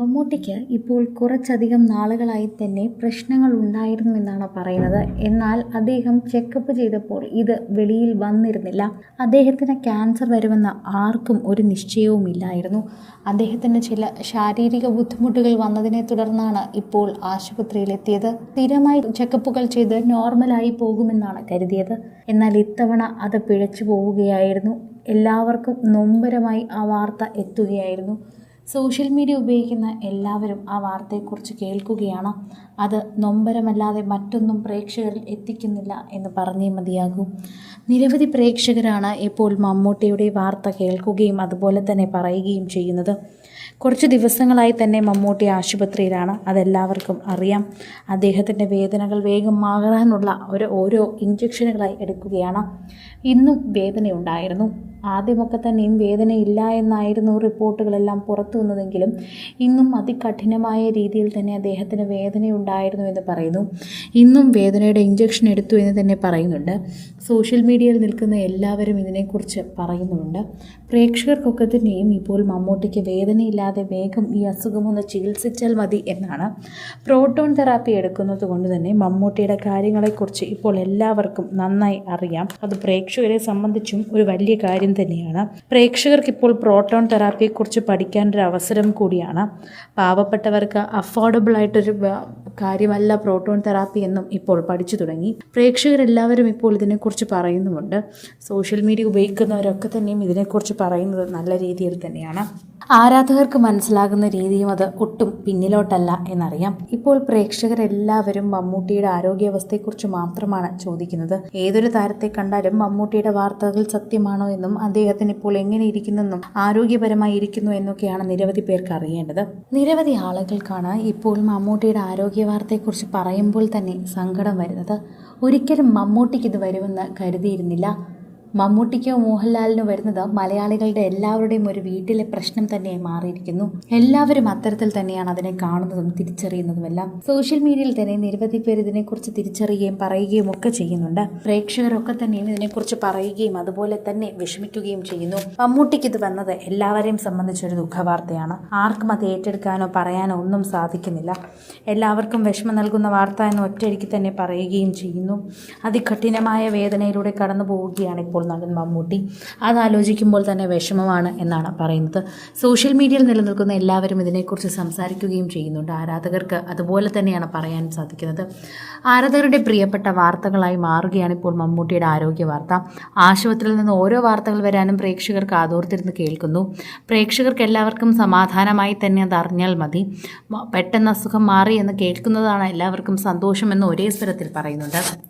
മമ്മൂട്ടിക്ക് ഇപ്പോൾ കുറച്ചധികം നാളുകളായി തന്നെ പ്രശ്നങ്ങൾ ഉണ്ടായിരുന്നു എന്നാണ് പറയുന്നത്. എന്നാൽ അദ്ദേഹം ചെക്കപ്പ് ചെയ്തപ്പോൾ ഇത് വെളിയിൽ വന്നിരുന്നില്ല. അദ്ദേഹത്തിന് ക്യാൻസർ വരുമെന്ന് ആർക്കും ഒരു നിശ്ചയവുമില്ലായിരുന്നു അദ്ദേഹത്തിന് ചില ശാരീരിക ബുദ്ധിമുട്ടുകൾ വന്നതിനെ തുടർന്നാണ് ഇപ്പോൾ ആശുപത്രിയിലെത്തിയത് സ്ഥിരമായി ചെക്കപ്പുകൾ ചെയ്ത് നോർമലായി പോകുമെന്നാണ് കരുതിയത്. എന്നാൽ ഇത്തവണ അത് പിഴച്ചു പോവുകയായിരുന്നു. എല്ലാവർക്കും നൊമ്പരമായി ആ വാർത്ത എത്തുകയായിരുന്നു. സോഷ്യൽ മീഡിയ ഉപയോഗിക്കുന്ന എല്ലാവരും ആ വാർത്തയെക്കുറിച്ച് കേൾക്കുകയാണ്? അത് നൊമ്പരമല്ലാതെ മറ്റൊന്നും പ്രേക്ഷകരിൽ എത്തിക്കുന്നില്ല എന്ന് പറഞ്ഞേ മതിയാകൂ. നിരവധി പ്രേക്ഷകരാണ് ഇപ്പോൾ മമ്മൂട്ടിയുടെ വാർത്ത കേൾക്കുകയും അതുപോലെ തന്നെ പറയുകയും ചെയ്യുന്നത്. കുറച്ച് ദിവസങ്ങളായി തന്നെ മമ്മൂട്ടി ആശുപത്രിയിലാണ്. അതെല്ലാവർക്കും അറിയാം. അദ്ദേഹത്തിന്റെ വേദനകൾ വേഗം മാറാനുള്ള ഒരു ഓരോ ഇഞ്ചക്ഷനുകളായി എടുക്കുകയാണ്. ഇന്നും വേദനയുണ്ടായിരുന്നു. ആദ്യമൊക്കെ തന്നെയും വേദനയില്ല എന്നായിരുന്നു റിപ്പോർട്ടുകളെല്ലാം പുറത്തു വന്നതെങ്കിലും ഇന്നും അതികഠിനമായ രീതിയിൽ തന്നെ അദ്ദേഹത്തിന് വേദനയുണ്ടായിരുന്നു എന്ന് പറയുന്നു. ഇന്നും വേദനയുടെ ഇഞ്ചക്ഷൻ എടുത്തു എന്ന് തന്നെ പറയുന്നുണ്ട്. സോഷ്യൽ മീഡിയയിൽ നിൽക്കുന്ന എല്ലാവരും ഇതിനെക്കുറിച്ച് പറയുന്നുണ്ട് പ്രേക്ഷകർക്കൊക്കെ തന്നെയും ഇപ്പോൾ മമ്മൂട്ടിക്ക് വേദനയില്ലാതെ വേഗം ഈ അസുഖമൊന്ന് ചികിത്സിച്ചാൽ മതി എന്നാണ്. പ്രോട്ടോൺ തെറാപ്പി എടുക്കുന്നത് കൊണ്ട് തന്നെ മമ്മൂട്ടിയുടെ കാര്യങ്ങളെക്കുറിച്ച് ഇപ്പോൾ എല്ലാവർക്കും നന്നായി അറിയാം. അത് പ്രേക്ഷകരെ സംബന്ധിച്ചും ഒരു വലിയ കാര്യം തന്നെയാണ്. പ്രേക്ഷകർക്ക് ഇപ്പോൾ പ്രോട്ടോൺ തെറാപ്പിയെക്കുറിച്ച് പഠിക്കാൻ ഒരു അവസരം കൂടിയാണ്. പാവപ്പെട്ടവർക്ക് അഫോർഡബിൾ ആയിട്ടൊരു കാര്യമല്ല പ്രോട്ടോൺ തെറാപ്പി എന്നും ഇപ്പോൾ പഠിച്ചു തുടങ്ങി. പ്രേക്ഷകരെല്ലാവരും ഇപ്പോൾ ഇതിനെക്കുറിച്ച് പറയുന്നുമുണ്ട്. സോഷ്യൽ മീഡിയ ഉപയോഗിക്കുന്നവരൊക്കെ തന്നെയും ഇതിനെക്കുറിച്ച് പറയുന്നത് നല്ല രീതിയിൽ തന്നെയാണ്. ആരാധകർക്ക് മനസ്സിലാകുന്ന രീതിയും അത് ഒട്ടും പിന്നിലോട്ടല്ല എന്നറിയാം. ഇപ്പോൾ പ്രേക്ഷകരെല്ലാവരും മമ്മൂട്ടിയുടെ ആരോഗ്യാവസ്ഥയെക്കുറിച്ച് മാത്രമാണ് ചോദിക്കുന്നത്. ഏതൊരു താരത്തെ കണ്ടാലും മമ്മൂട്ടിയുടെ വാർത്തകൾ സത്യമാണോ എന്നും അദ്ദേഹത്തിന് ഇപ്പോൾ എങ്ങനെ ഇരിക്കുന്നെന്നും ആരോഗ്യപരമായി ഇരിക്കുന്നു എന്നൊക്കെയാണ് നിരവധി പേർക്ക് അറിയേണ്ടത്. നിരവധി ആളുകൾക്കാണ് ഇപ്പോൾ മമ്മൂട്ടിയുടെ ആരോഗ്യ വാർത്തയെക്കുറിച്ച് പറയുമ്പോൾ തന്നെ സങ്കടം വരുന്നത്. ഒരിക്കലും മമ്മൂട്ടിക്ക് ഇത് വരുമെന്ന് കരുതിയിരുന്നില്ല. മമ്മൂട്ടിക്കോ മോഹൻലാലിനോ വരുന്നത് മലയാളികളുടെ എല്ലാവരുടെയും ഒരു വീട്ടിലെ പ്രശ്നം തന്നെയായി മാറിയിരിക്കുന്നു. എല്ലാവരും അത്തരത്തിൽ തന്നെയാണ് അതിനെ കാണുന്നതും തിരിച്ചറിയുന്നതുമെല്ലാം. സോഷ്യൽ മീഡിയയിൽ തന്നെ നിരവധി പേർ ഇതിനെക്കുറിച്ച് തിരിച്ചറിയുകയും പറയുകയും ഒക്കെ ചെയ്യുന്നുണ്ട്. പ്രേക്ഷകരൊക്കെ തന്നെയും ഇതിനെക്കുറിച്ച് പറയുകയും അതുപോലെ തന്നെ വിഷമിക്കുകയും ചെയ്യുന്നു. മമ്മൂട്ടിക്ക് ഇത് വന്നത് എല്ലാവരെയും സംബന്ധിച്ചൊരു ദുഃഖവാർത്തയാണ്. ആർക്കും അത് ഏറ്റെടുക്കാനോ പറയാനോ ഒന്നും സാധിക്കുന്നില്ല. എല്ലാവർക്കും വിഷമം നൽകുന്ന വാർത്ത എന്ന് ഒറ്റയടിക്ക് തന്നെ പറയുകയും ചെയ്യുന്നു. അതികഠിനമായ വേദനയിലൂടെ കടന്നു പോവുകയാണ് ഇപ്പോൾ നടൻ മമ്മൂട്ടി. അതാലോചിക്കുമ്പോൾ തന്നെ വിഷമമാണ് എന്നാണ് പറയുന്നത്. സോഷ്യൽ മീഡിയയിൽ നിലനിൽക്കുന്ന എല്ലാവരും ഇതിനെക്കുറിച്ച് സംസാരിക്കുകയും ചെയ്യുന്നുണ്ട്. ആരാധകർക്ക് അതുപോലെ തന്നെയാണ് പറയാൻ സാധിക്കുന്നത്. ആരാധകരുടെ പ്രിയപ്പെട്ട വാർത്തകളായി മാറുകയാണ് ഇപ്പോൾ മമ്മൂട്ടിയുടെ ആരോഗ്യ വാർത്ത. ആശുപത്രിയിൽ നിന്ന് ഓരോ വാർത്തകൾ വരാനും പ്രേക്ഷകർ ആതോർത്തിരുന്ന് കേൾക്കുന്നു. പ്രേക്ഷകർക്ക് എല്ലാവർക്കും സമാധാനമായി തന്നെ അത് അറിഞ്ഞാൽ മതി. പെട്ടെന്ന് അസുഖം മാറി എന്ന് കേൾക്കുന്നതാണ് എല്ലാവർക്കും സന്തോഷമെന്ന് ഒരേ സ്വരത്തിൽ പറയുന്നുണ്ട്.